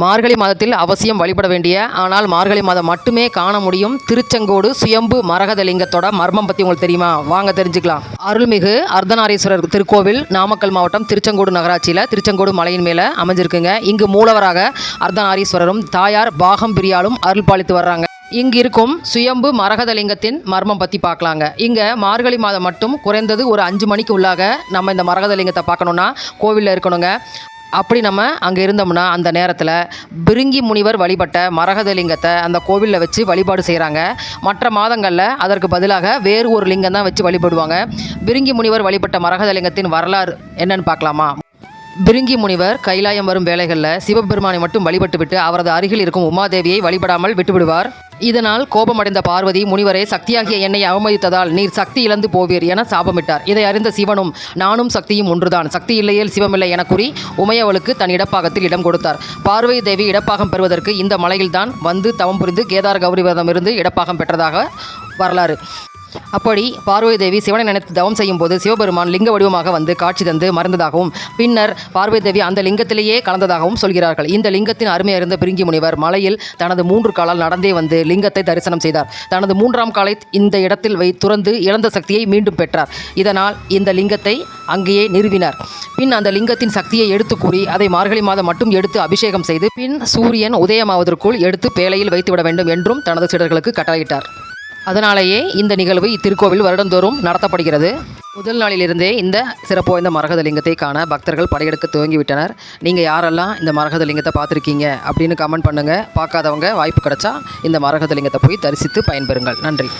மார்கழி மாதத்தில் அவசியம் வழிபட வேண்டிய ஆனால் மார்கழி மாதம் மட்டுமே காண முடியும். திருச்செங்கோடு சுயம்பு மரகதலிங்கத்தோட மர்மம் பற்றி உங்களுக்கு தெரியுமா? வாங்க தெரிஞ்சுக்கலாம். அருள்மிகு அர்த்தநாரீஸ்வரர் திருக்கோவில் நாமக்கல் மாவட்டம் திருச்செங்கோடு நகராட்சியில் திருச்செங்கோடு மலையின் மேலே அமைஞ்சிருக்குங்க. இங்கு மூலவராக அர்த்தநாரீஸ்வரரும் தாயார் பாகம் பிரியாலும் அருள் பாலித்து வர்றாங்க. இங்கு இருக்கும் சுயம்பு மரகதலிங்கத்தின் மர்மம் பற்றி பார்க்கலாங்க இங்கே மார்கழி மாதம் மட்டும் குறைந்தது ஒரு அஞ்சு மணிக்கு உள்ளாக நம்ம இந்த மரகதலிங்கத்தை பார்க்கணுன்னா கோவிலில் இருக்கணுங்க. அப்படி நம்ம அங்கே இருந்தோம்னா அந்த நேரத்தில் பிருங்கி முனிவர் வழிபட்ட மரகதலிங்கத்தை அந்த கோவிலில் வச்சு வழிபாடு செய்கிறாங்க மற்ற மாதங்களில் அதற்கு பதிலாக வேறு ஒரு லிங்கம் தான் வச்சு வழிபடுவாங்க. பிருங்கி முனிவர் வழிபட்ட மரகதலிங்கத்தின் வரலாறு என்னன்னு பார்க்கலாமா? பிருங்கி முனிவர் கைலாயம் வரும் வேலைகளில் சிவபெருமானை மட்டும் வழிபட்டுவிட்டு அவரது அருகில் இருக்கும் உமாதேவியை வழிபடாமல் விட்டுவிடுவார். இதனால் கோபமடைந்த பார்வதி முனிவரை சக்தியாகிய என்னை அவமதித்ததால் நீர் சக்தி இழந்து போவீர் என சாபமிட்டார். இதை அறிந்த சிவனும் நானும் சக்தியும் ஒன்றுதான். சக்தி இல்லையேல் சிவமில்லை என கூறி உமையவளுக்கு தன் இடப்பாகத்தில் இடம் கொடுத்தார். பார்வதி தேவி இடப்பாகம் பெறுவதற்கு இந்த மலையில்தான் வந்து தவம் புரிந்து கேதார கௌரிவதமிருந்து இடப்பாகம் பெற்றதாக வரலாறு. அப்படி பார்வதி தேவி சிவனை நினைத்து தவம் செய்யும் போது சிவபெருமான் லிங்க வடிவமாக வந்து காட்சி தந்து மறந்ததாகவும் பின்னர் பார்வதி தேவி அந்த லிங்கத்திலேயே கலந்ததாகவும் சொல்கிறார்கள். இந்த லிங்கத்தின் அருமை அறிந்த பிரிங்கி முனிவர் மலையில் தனது மூன்று காலால் நடந்தே வந்து லிங்கத்தை தரிசனம் செய்தார். தனது மூன்றாம் காலை இந்த இடத்தில் வை துறந்து இழந்த சக்தியை மீண்டும் பெற்றார். இதனால் இந்த லிங்கத்தை அங்கேயே நிறுவினார். பின் அந்த லிங்கத்தின் சக்தியை எடுத்து கூறி அதை மார்கழி மாதம் மட்டும் எடுத்து அபிஷேகம் செய்து பின் சூரியன் உதயமாவதற்குள் எடுத்து பேழையில் வைத்துவிட வேண்டும் என்றும் தனது சீடர்களுக்கு கட்டளையிட்டார். அதனாலேயே இந்த நிகழ்வு இத்திருக்கோவில் வருடந்தோறும் நடத்தப்படுகிறது. முதல் நாளிலிருந்தே இந்த சிறப்பு வாய்ந்த மரகதலிங்கத்தை காண பக்தர்கள் படையெடுக்க துவங்கிவிட்டனர். நீங்கள் யாரெல்லாம் இந்த மரகதலிங்கத்தை பார்த்துருக்கீங்க அப்படின்னு கமெண்ட் பண்ணுங்கள் பார்க்காதவங்க வாய்ப்பு கிடைச்சா இந்த மரகதலிங்கத்தை போய் தரிசித்து பயன்பெறுங்கள். நன்றி.